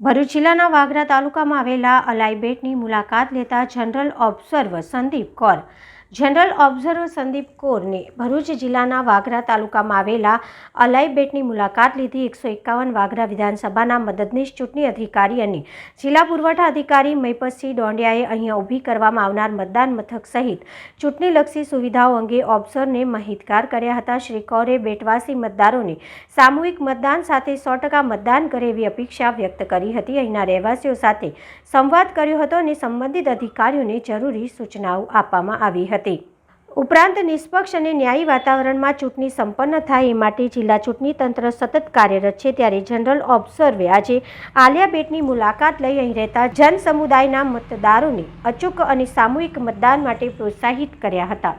ભરૂચ જિલ્લાના વાગરા તાલુકામાં આવેલા અલાઈબેટની મુલાકાત લેતા general observer Sandeep Kaur general observer Sandeep કૌરને Bharuch જિલ્લાના વાગરા તાલુકામાં આવેલા અલાઈબેટની મુલાકાત લીધી. એકસો એકાવન વાગરા વિધાનસભાના મદદનીશ ચૂંટણી અધિકારી અને જિલ્લા પુરવઠા અધિકારી મૈપતસિંહ ડોંડિયાએ અહીંયા ઊભી કરવામાં આવનાર મતદાન મથક સહિત ચૂંટણીલક્ષી સુવિધાઓ અંગે ઓબ્ઝર્વરને માહિતગાર કર્યા હતા. શ્રી કૌરે બેટવાસી મતદારોને સામૂહિક મતદાન સાથે સો ટકા મતદાન કરે એવી અપેક્ષા વ્યક્ત કરી હતી. અહીંના રહેવાસીઓ સાથે સંવાદ કર્યો હતો અને સંબંધિત અધિકારીઓને જરૂરી સૂચનાઓ આપવામાં આવી હતી. ઉપરાંત નિષ્પક્ષ અને ન્યાયી વાતાવરણમાં ચૂંટણી સંપન્ન થાય એ માટે જિલ્લા ચૂંટણી તંત્ર સતત કાર્યરત છે ત્યારે જનરલ ઓબ્ઝર્વે આજે આલિયા બેટની મુલાકાત લઈ અહીં રહેતા જન સમુદાયના મતદારોને અચૂક અને સામૂહિક મતદાન માટે પ્રોત્સાહિત કર્યા હતા.